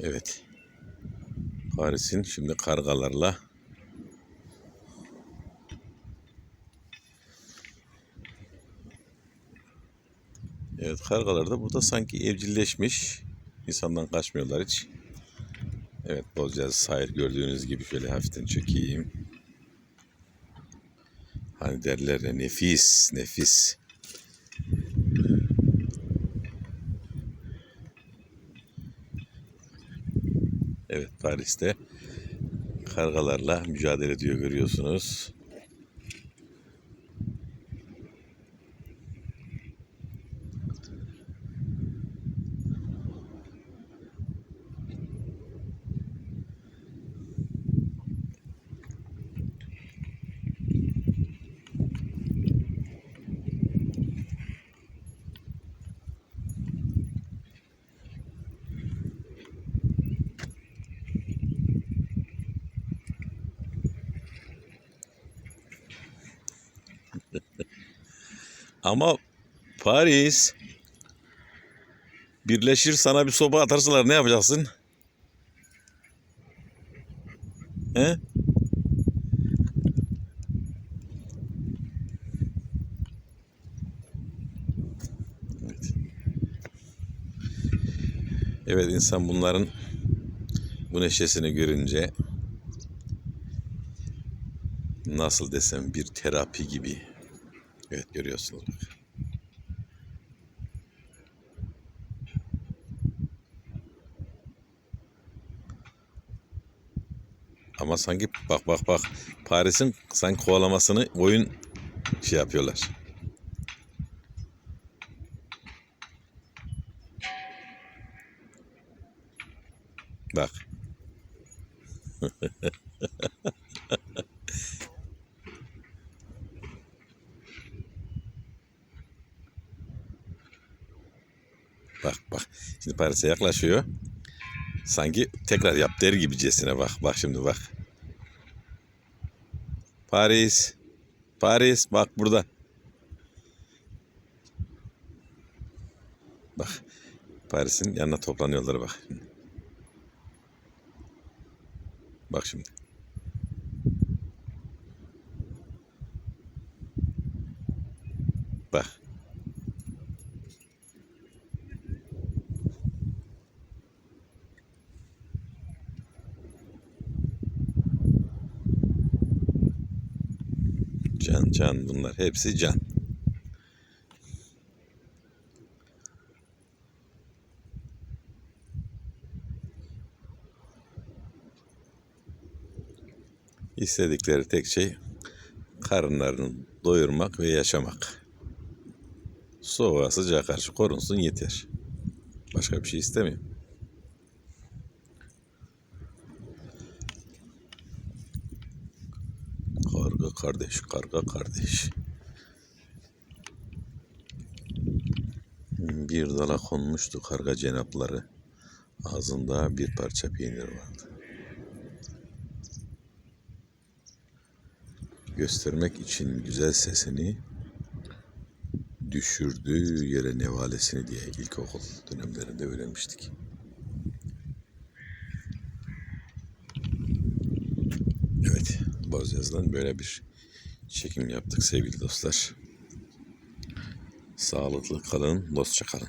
Evet. Paris'in şimdi kargalarla Evet kargalar da burada sanki evcilleşmiş. İnsandan kaçmıyorlar hiç. Evet Bozcaada'sı sahil gördüğünüz gibi şöyle hafiften çekeyim. Hani derler ya nefis nefis. Evet Paris'te kargalarla mücadele ediyor görüyorsunuz. Ama Paris birleşir sana bir soba atarsalar ne yapacaksın? He? Evet. Evet insan bunların bu neşesini görünce nasıl desem bir terapi gibi Evet görüyorsunuz. Ama sanki bak bak bak Paris'in sanki kovalamasını oyun şey yapıyorlar. Bak. Bak bak. Şimdi Paris'e yaklaşıyor. Sanki tekrar yap der gibicesine bak. Bak şimdi bak. Paris. Paris bak burada. Bak. Paris'in yanına toplanıyorlar bak. Bak şimdi. Bak. Can can bunlar hepsi can. İstedikleri tek şey karınlarını doyurmak ve yaşamak. Soğuğa sıcağa karşı korunsun yeter. Başka bir şey istemiyor. Karga kardeş, karga kardeş. Bir dala konmuştu karga cenapları. Ağzında bir parça peynir vardı. Göstermek için güzel sesini düşürdüğü yere nevalesini diye ilkokul dönemlerinde öğrenmiştik. Evet, Bozyaz'dan böyle bir çekim yaptık sevgili dostlar. Sağlıklı kalın, dostça kalın.